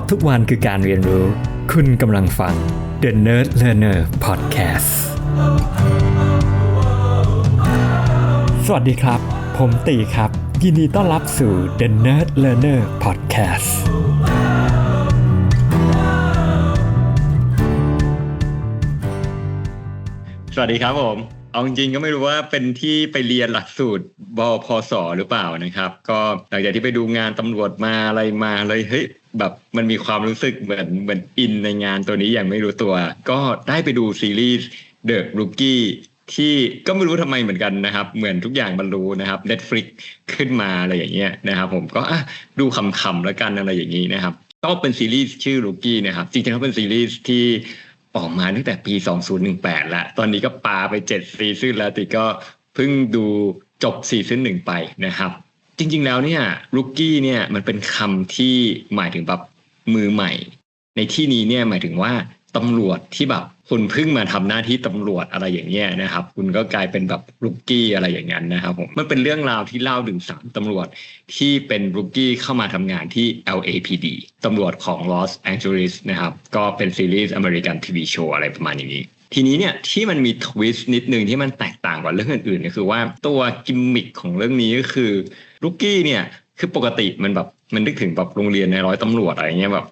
ะทุกวันคือการเรียนรู้ คุณกำลังฟัง The Nerd Learner Podcast สวัสดีครับ ผมตีครับ ยินดีต้อนรับสู่ The Nerd Learner Podcast สวัสดีครับผม เอาจริงๆก็ไม่รู้ว่าเป็นที่ไปเรียนหลักสูตรบพศหรือเปล่านะครับ ก็หลังจากที่ไปดูงานตำรวจมาอะไรมาเลยเฮ้ยแบบมันมีความรู้สึกเหมือนเหมือนอินในงานตัวนี้อย่างไม่รู้ตัว ก็ได้ไปดูซีรีส์ The Rookie ที่ก็ไม่รู้ทำไมเหมือนกันนะครับ เหมือนทุกอย่างมันรู้นะครับ Netflix ขึ้นมาอะไรอย่างเงี้ยนะครับ ผมก็อะดูคำๆแล้วกันอะไรอย่างนี้นะครับก็เป็นซีรีส์ชื่อ Rookie นะครับจริงๆแล้วเป็นซีรีส์ที่ ออกมาตั้งแต่ปี 2018 แล้ว ตอนนี้ก็ปาไป 7 ซีซั่นแล้วติก็เพิ่งดูจบซีซั่นหนึ่งไปนะครับ จริงๆแล้วเนี่ยลูกี้เนี่ยมันเป็นคำที่หมายถึงแบบมือใหม่ ในที่นี้เนี่ยหมายถึงว่า ตำรวจที่แบบคุณเพิ่งมาทำหน้าที่ตำรวจอะไรอย่างเงี้ยนะครับ คุณก็กลายเป็นแบบลูกกี้อะไรอย่างนั้นนะครับผมมันเป็นเรื่องราวที่เล่าถึงสามตำรวจที่เป็นลูกกี้เข้ามาทำงานที่ LAPD ตำรวจของลอสแองเจลิสนะครับ ก็เป็นซีรีส์อเมริกันทีวีโชว์อะไรประมาณอย่างนี้ ทีนี้เนี่ยที่มันมีทวิสต์นิดนึงที่มันแตกต่างกว่าเรื่องอื่นๆก็คือว่าตัวกิมมิคของเรื่องนี้ก็คือลูกกี้เนี่ยคือปกติมันแบบมันนึกถึงแบบโรงเรียนในร้อยตำรวจอะไรเงี้ยแบบ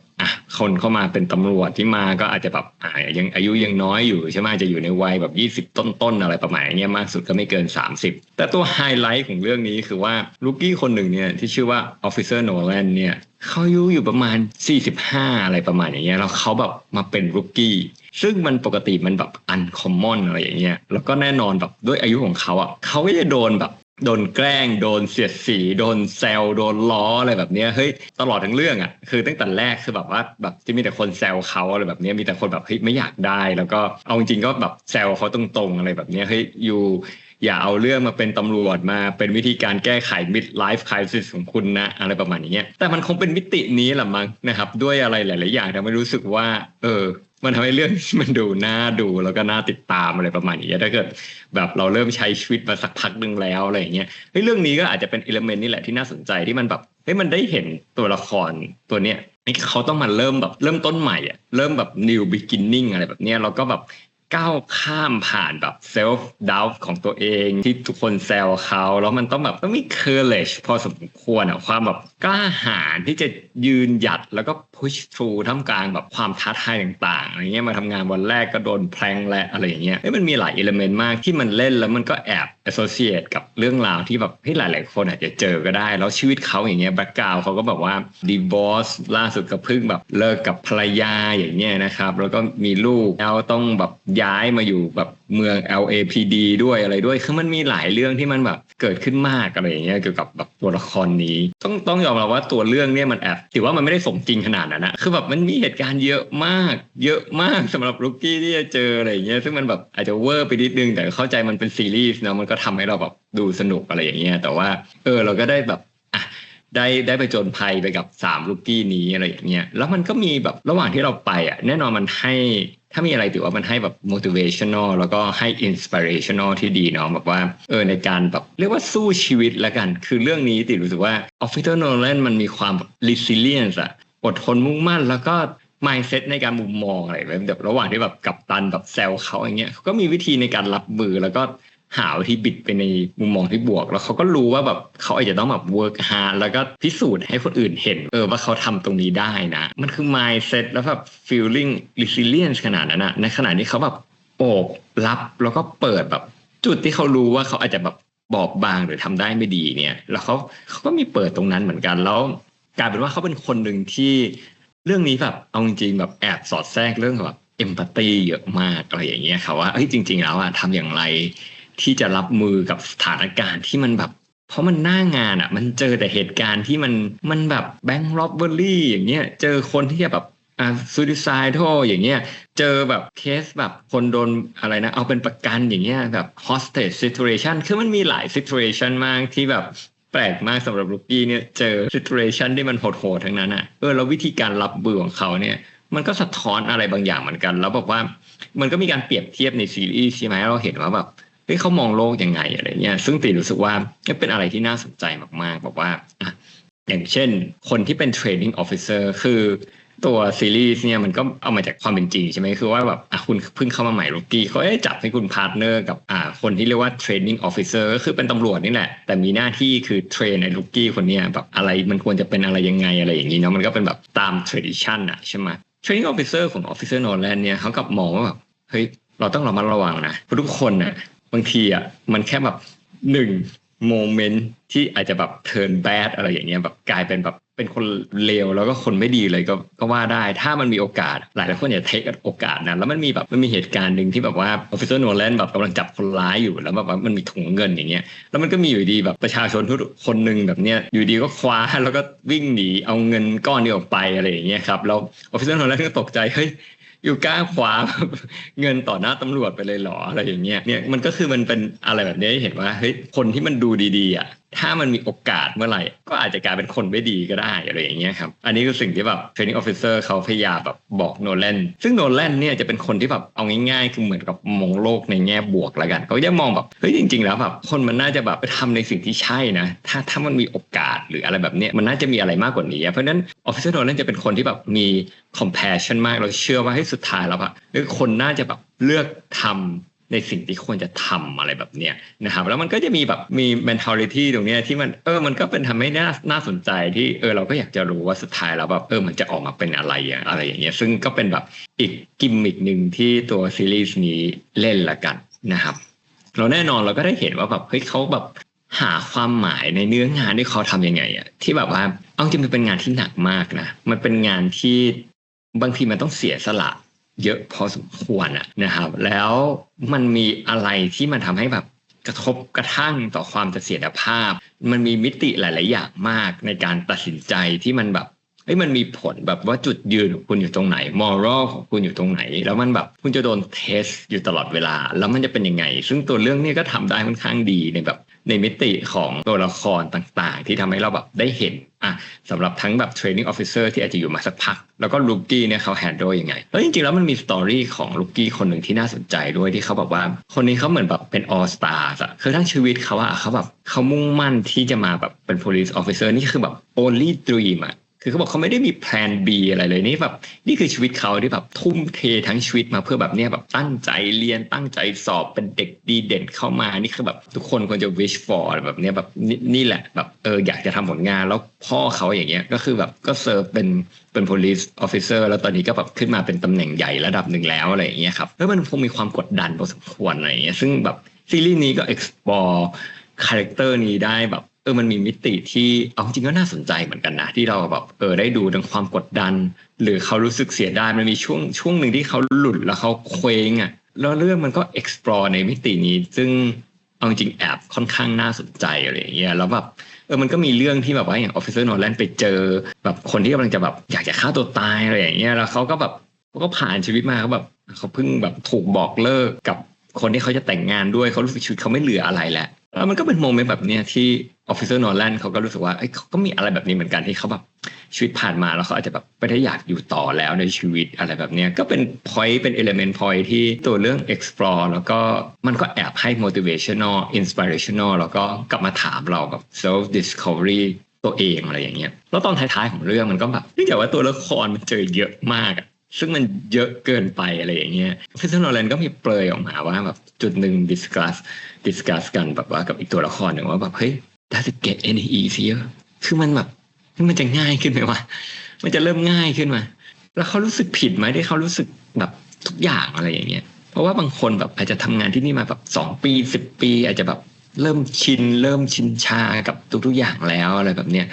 คนเข้ามาเป็นตำรวจที่มาก็อาจจะแบบอ่ายังอายุยังน้อยอยู่ใช่ไหมจะอยู่ในวัยแบบ 20 ต้นๆอะไรประมาณเนี้ยมากสุดก็ไม่เกิน 30 แต่ตัวไฮไลท์ของเรื่องนี้คือว่าลูกี้คนหนึ่งเนี่ยที่ชื่อว่าออฟฟิเซอร์โนแลนเนี่ยเขาอายุอยู่ประมาณ 45 อะไรประมาณอย่างเงี้ยแล้วเขาแบบมาเป็นลูกี้ซึ่งมันปกติมันแบบอันคอมมอนอะไรอย่างเงี้ยแล้วก็แน่นอนแบบด้วยอายุของเขาอะเขาก็จะโดนแบบ โดนแกล้งโดนเสียดสีโดนแซวโดนล้ออะไรแบบเนี้ยเฮ้ยตลอดทั้งเรื่องอะคือตั้งแต่แรกคือแบบว่าแบบจะมีแต่คนแซวเขาอะไรแบบเนี้ยมีแต่คนแบบเฮ้ยไม่อยากได้ แล้วก็เอาจริงก็แบบแซวเขาตรงๆอะไรแบบเนี้ยเฮ้ยอยู่อย่าเอาเรื่องมาเป็นตำรวจมาเป็นวิธีการแก้ไข mid life crisis ของคุณนะ อะไรประมาณอย่างเงี้แต่มันคงเป็นมิตินี้แหละมั้งนะครับ ด้วยอะไรหลาย ๆ อย่างทำให้รู้สึกว่า เออ มันทำให้เรื่องมันดูน่าดูแล้วก็น่าติดตามอะไรประมาณนี้ถ้าเกิดแบบเราเริ่มใช้ชีวิตมาสักพักหนึ่งแล้วอะไรอย่างเงี้ยเฮ้ยเรื่องนี้ก็อาจจะเป็นอิเลเมนต์นี่แหละที่น่าสนใจที่มันแบบเฮ้ยมันได้เห็นตัวละครตัวเนี้ยนี่เขาต้องมาเริ่มแบบเริ่มต้นใหม่อะเริ่มแบบ new beginning อะไรแบบเนี้ยแล้วก็แบบก้าวข้ามผ่านแบบ self doubt ของตัวเองที่ทุกคนแซวเขาแล้วมันต้องแบบต้องมี courage พอสมควรอะความแบบกล้าหาญที่จะยืนหยัดแล้วก็ push through ท่ามกลางแบบความท้าทายต่างๆอะไรเงี้ยมาทำงานวันแรกก็โดนแพลงและอะไรอย่างเงี้ยเฮ้มันมีหลาย element มากที่มันเล่นแล้วมันก็แอบ associate กับเรื่องราวที่แบบให้หลาย ๆ คนอาจจะเจอก็ได้ แล้วชีวิตเขาอย่างเงี้ย background เขาก็แบบว่า divorce ล่าสุดก็เพิ่งแบบเลิกกับภรรยาอย่างเงี้ยนะครับ แล้วก็มีลูกแล้วต้องแบบย้ายมาอยู่แบบเมือง LAPD ด้วยอะไรด้วยคือมันมีหลายเรื่องที่มันแบบเกิดขึ้นมากอะไรอย่างเงี้ยเกี่ยวกับแบบตัวละครนี้ ต้องต้องยอมรับว่าตัวเรื่องเนี่ยมันแอบถือว่ามันไม่ได้สมจริงขนาดนั้นนะคือแบบมันมีเหตุการณ์เยอะมาก เยอะมากสำหรับลูกี้ที่จะเจออะไรอย่างเงี้ยซึ่งมันแบบอาจจะเวอร์ไปนิดนึงแต่เข้าใจมันเป็นซีรีส์เนาะมันก็ทำให้เราแบบดูสนุกอะไรอย่างเงี้ยแต่ว่าเออเราก็ได้แบบอะได้ได้ไปจนภัยไปกับสามลูกกี้นี้อะไรอย่างเงี้ยแล้วมันก็มีแบบระหว่างที่เราไปอะแน่นอนมันให้ถ้ามีอะไรถือว่ามันให้แบบ motivational แล้วก็ให้ inspirational ที่ดีเนาะแบบว่าเออในการแบบเรียกว่าสู้ชีวิตละกัน คือเรื่องนี้ติดรู้สึกว่า Officer Nolan มันมีความ resilience อะ อดทนมุ่งมั่น แล้วก็ mindset ในการมุมมองอะไรแบบระหว่างที่แบบกับตันแบบแซวเขาอย่างเงี้ยเขาก็มีวิธีในการรับมือแล้วก็หาวิธีบิดไปในมุมมองที่บวก แล้วเขาก็รู้ว่าแบบเขาอาจจะต้องแบบ work hard แล้วก็พิสูจน์ให้คนอื่นเห็น เออว่าเขาทำตรงนี้ได้นะ มันคือ mindset แล้วแบบ feeling resilience ขนาดนั้นนะในขณะนี้เขาแบบโอบรับแล้วก็เปิดแบบจุดที่เขารู้ว่าเขาอาจจะแบบบอบบางหรือทำได้ไม่ดีเนี่ย แล้วเขาเขาก็มีเปิดตรงนั้นเหมือนกันแล้ว กลายเป็นว่าเขาเป็นคนหนึ่งที่เรื่องนี้แบบเอาจริงๆแบบแอบสอดแทรกเรื่องแบบเอมพัตตีเยอะมากอะไรอย่างเงี้ยค่ะว่าเฮ้ยจริง ๆ แล้วอะทำอย่างไรที่จะรับมือกับสถานการณ์ที่มันแบบ เพราะมันหน้างานอะมันเจอแต่เหตุการณ์ที่มันมันแบบแบงค์ร็อบเบอรี่อย่างเงี้ยเจอคนที่แบบอ่าซูดิไซโทอย่างเงี้ยเจอแบบเคสแบบคนโดนอะไรนะ เอาเป็นประกันอย่างเงี้ยแบบ hostage situation คือมันมีหลาย situation มากที่แบบ แปลกมากสำหรับลูกี้เนี่ยเจอซิตูเอชันที่มันโหดๆทั้งนั้นอะเออแล้ววิธีการรับมือของเขาเนี่ยมันก็สะท้อนอะไรบางอย่างเหมือนกัน แล้วบอกว่ามันก็มีการเปรียบเทียบในซีรีส์ใช่ไหมเราเห็นว่าแบบเฮ้ยเขามองโลกยังไงอะไรเงี้ยซึ่งตีรู้สึกว่าเป็นอะไรที่น่าสนใจมากๆบอกว่าอะอย่างเช่น คนที่เป็น training officer คือ ตัวซีรีส์เนี่ยมันก็เอามาจากความเป็นจริงใช่ไหมคือว่าแบบอะคุณเพิ่งเข้ามาใหม่ลูกี้เขาได้จับให้คุณพาร์ทเนอร์กับอ่าคนที่เรียกว่าเทรนนิ่งออฟฟิเซอร์ก็คือเป็นตำรวจนี่แหละ แต่มีหน้าที่คือเทรนไอ้ลูกี้คนเนี้ยแบบอะไรมันควรจะเป็นอะไรยังไงอะไรอย่างนี้เนาะมันก็เป็นแบบตาม tradition อะใช่ไหม training officer ของ officer Nolan เนี่ยเขากับมองว่าแบบเฮ้ยเราต้องระมัดระวังนะทุกคนน่ะบางทีอะมันแค่แบบหนึ่งโมเมนต์ที่อาจจะแบบ turn bad อะไรอย่างเงี้ยแบบกลายเป็นแบบ เป็นคนเลวแล้วก็คนไม่ดีเลยก็ก็ว่าได้ ถ้ามันมีโอกาสหลายหลายคนอย่าเทคโอกาสนะแล้วมันมีแบบมันมีเหตุการณ์หนึ่งที่แบบว่า officer Nolan แบบกำลังจับคนร้ายอยู่แล้วแบบว่ามันมีถุงเงินอย่างเงี้ยแล้วมันก็มีอยู่ดีแบบประชาชนทุกคนหนึ่งแบบเนี้ยอยู่ดีก็คว้าแล้วก็วิ่งหนีเอาเงินก้อนนี้ออกไปอะไรอย่างเงี้ยครับแล้วออฟฟิเซอร์โนแลนก็ตกใจเฮ้ย อยู่กล้าคว้าเงินต่อหน้าตำรวจไปเลยหรออะไรอย่างเงี้ยเนี่ยมันก็คือมันเป็นอะไรแบบนี้เห็นว่าเฮ้ยคนที่มันดูดีๆอะถ้ามันมีโอกาสเมื่อไหร่ ก็อาจจะกลายเป็นคนไม่ดีก็ได้อะไรอย่างเงี้ยครับ อันนี้คือสิ่งที่แบบ training officer เขาพยายามแบบบอกโนแลนซึ่งโนแลนเนี่ยจะเป็นคนที่แบบเอาง่ายๆ คือเหมือนกับมองโลกในแง่บวกล้วกัน เขาจะมองแบบเฮ้ยจริง ๆ แล้วแบบคนมันน่าจะแบบไปทำในสิ่งที่ใช่นะ ถ้าถ้ามันมีโอกาส หรืออะไรแบบนี้มันน่าจะมีอะไรมากกว่านี้ เพราะนั้น officer Nolan จะเป็นคนที่แบบมี compassion มากเราเชื่อว่าให้สุดท้ายแล้วอะคือคนน่าจะแบบเลือกทำในสิ่งที่ควรจะทำอะไรแบบเนี้ยนะครับแล้วมันก็จะมีแบบมี mentality ตรงเนี้ยที่มันเออมันก็เป็นทำให้น่าน่าสนใจที่เออเราก็อยากจะรู้ว่าสุดท้ายแล้วแบบเออมันจะออกมาเป็นอะไรอย่างอะไรอย่างเงี้ยซึ่งก็เป็นแบบอีกกิมมิกหนึ่งที่ตัวซีรีส์นี้เล่นละกันนะครับเราแน่นอนเราก็ได้เห็นว่าแบบเฮ้ยเขาแบบ หาความหมายในเนื้องานที่เขาทำยังไงอะที่แบบว่าเอาจริงมันเป็นงานที่หนักมากนะมันเป็นงานที่บางทีมันต้องเสียสละเยอะพอสมควรอะนะครับ แล้วมันมีอะไรที่มันทำให้แบบกระทบกระทั่งต่อความเสถียรภาพ มันมีมิติหลาย ๆ อย่างมากในการตัดสินใจที่มันแบบเอ้ยมันมีผลแบบว่าจุดยืนของคุณอยู่ตรงไหนมอรัลของคุณอยู่ตรงไหน แล้วมันแบบคุณจะโดนเทสอยู่ตลอดเวลา แล้วมันจะเป็นยังไง ซึ่งตัวเรื่องนี้ก็ทำได้ค่อนข้างดีในแบบ ในมิติของตัวละครต่างๆ ที่ทำให้เราแบบได้เห็นอะสำหรับทั้งแบบ training officer ที่อาจจะอยู่มาสักพัก แล้วก็ลูกี้เนี่ยเขาแฮนด์ลยังไง แล้วจริงๆ แล้วมันมีสตอรี่ของลูกี้คนหนึ่งที่น่าสนใจด้วยที่เขาแบบว่า คนนี้เขาเหมือนแบบเป็น all star อะคือทั้งชีวิตเขาอะเขาแบบเขามุ่งมั่นที่จะมาแบบเป็น police officer นี่คือแบบ only dream อะ คือเขาบอกเขาไม่ได้มีแพลน B อะไรเลยนี่แบบนี่คือชีวิตเขาที่แบบทุ่มเททั้งชีวิตมาเพื่อแบบเนี้ยแบบตั้งใจเรียนตั้งใจสอบเป็นเด็กดีเด่นเข้ามานี่คือแบบทุกคนควรจะ wish for แบบเนี้ยแบบนี่นี่แหละแบบเอออยากจะทำผลงานแล้วพ่อเขาอย่างเงี้ยก็คือแบบก็เซิร์ฟเป็นเป็น police officer แล้วตอนนี้ก็แบบขึ้นมาเป็นตำแหน่งใหญ่ระดับหนึ่งแล้วอะไรอย่างเงี้ยครับแล้วมันคงมีความกดดันพอสมควรอะไรอย่างเงี้ยซึ่งแบบซีรีส์นี้ก็ explore คาแรคเตอร์นี้ได้แบบ ออมันมีมิติที่เอาจริงก็น่าสนใจเหมือนกันนะ ที่เราแบบเออได้ดูทั้งความกดดัน หรือเขารู้สึกเสียดายมันมีช่วงช่วงหนึ่งที่เขาหลุดแล้วเขาเคว้งอะแล้วเรื่องมันก็ explore ในมิตินี้ ซึ่งเอาจริงแอบค่อนข้างน่าสนใจอะไรอย่างเงี้ยแล้วแบบเออมันก็มีเรื่องที่แบบว่าอย่างออฟฟิเซอร์โนแลนไปเจอ แบบคนที่กำลังจะแบบอยากจะฆ่าตัวตายอะไรอย่างเงี้ยแล้วเขาก็แบบเขาก็ผ่านชีวิตมาเขาแบบเขาเพิ่งแบบถูกบอกเลิกกับคนที่เขาจะแต่งงานด้วยเขารู้สึกชีวิตเขาไม่เหลืออะไรแล้ว มันก็เป็นโมเมนต์แบบเนี้ยที่ออฟฟิเซอร์นอร์แลนเขาก็รู้สึกว่าเอ้ยเขาก็มีอะไรแบบนี้เหมือนกันที่เขาแบบชีวิตผ่านมาแล้วเขาอาจจะแบบไม่ได้อยากอยู่ต่อแล้วในชีวิตอะไรแบบเนี้ยก็เป็น point เป็น element point ที่ตัวเรื่อง explore แล้วก็มันก็แอบให้ motivational inspirational แล้วก็กลับมาถามเราแบบ self discovery ตัวเองอะไรอย่างเงี้ยแล้วตอนท้ายๆของเรื่องมันก็แบบเนื่องจากว่าตัวละครมันเจอเยอะมาก ซึ่งมันเยอะเกินไปอะไรอย่างเงี้ยฟิสเซอร์โนแลนก็มีเปลยออกมาว่าแบบจุดหนึ่งดิสคัสดิสคัสกันแบบว่ากับอีกตัวละครหนึ่งว่าแบบเฮ้ย does it get any easier คือมันแบบมันจะง่ายขึ้นไหมวะมันจะเริ่มง่ายขึ้นมาแล้วเขารู้สึกผิดไหมที่เขารู้สึกแบบทุกอย่างอะไรอย่างเงี้ยเพราะว่าบางคนแบบอาจจะทำงานที่นี่มาแบบสองปีสิบปี อาจจะแบบเริ่มชิน เริ่มชินชากับทุกๆอย่างแล้วอะไรแบบเนี้ย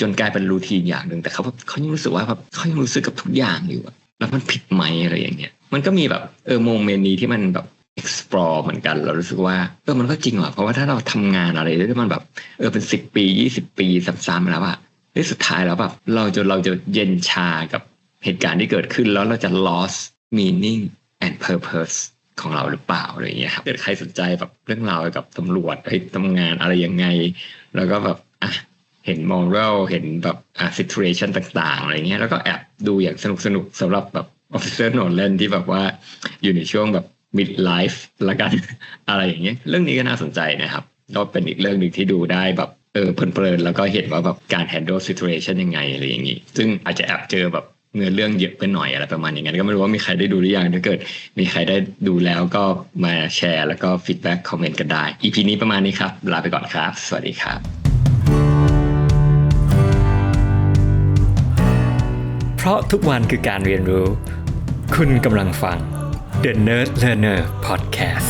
จนกลายเป็นรูทีนอย่างหนึ่งแต่เขาแบบเขายังรู้สึกว่าแบบเขายังรู้สึกกับทุกอย่างอยู่ แล้วมันผิดไหมอะไรอย่างเงี้ย มันก็มีแบบเออโมเมนต์นี้ที่มันแบบ explore เหมือนกัน เรารู้สึกว่าเออมันก็จริงว่ะเพราะว่าถ้าเราทำงานอะไรที่มันแบบเออเป็นสิบปียี่สิบปีซ้ำๆแล้วอะเฮ้ยสุดท้ายแล้วแบบเราจะเราจะเย็นชากับเหตุการณ์ที่เกิดขึ้นแล้วเราจะ lost meaning and purpose ของเราหรือเปล่าอะไรอย่างเงี้ยครับเกิดใครสนใจแบบเรื่องราวเกี่ยวกับตำรวจเฮ้ยทำงานอะไรยังไง แล้วก็แบบอะ เห็นมองเรลเห็นแบบอ่าสิทูเอชันต่างๆอะไรเงี้ยแล้วก็แอบดูอย่างสนุกสนุกสำหรับแบบออฟฟิเซอร์นอนเลนที่แบบว่าอยู่ในช่วงแบบมิดไลฟ์ละกันอะไรอย่างเงี้ยเรื่องนี้ก็น่าสนใจนะครับก็เป็นอีกเรื่องหนึ่งที่ดูได้แบบเออเพลินๆแล้วก็เห็นว่าแบบการ handle สิตูเรชันยังไงอะไรอย่างงี้ซึ่งอาจจะแอบเจอแบบเนื้อเรื่องเยอะไปหน่อยอะไรประมาณอย่างเงี้ยก็ไม่รู้ว่ามีใครได้ดูหรือยังถ้าเกิด มีใครได้ดูแล้วก็มาแชร์แล้วก็ฟีดแบ็กคอมเมนต์กันได้ EP นี้ประมาณนี้ครับลาไปก่อนครับ สวัสดีครับ เพราะทุกวันคือการเรียนรู้ คุณกำลังฟัง The Nerd Learner Podcast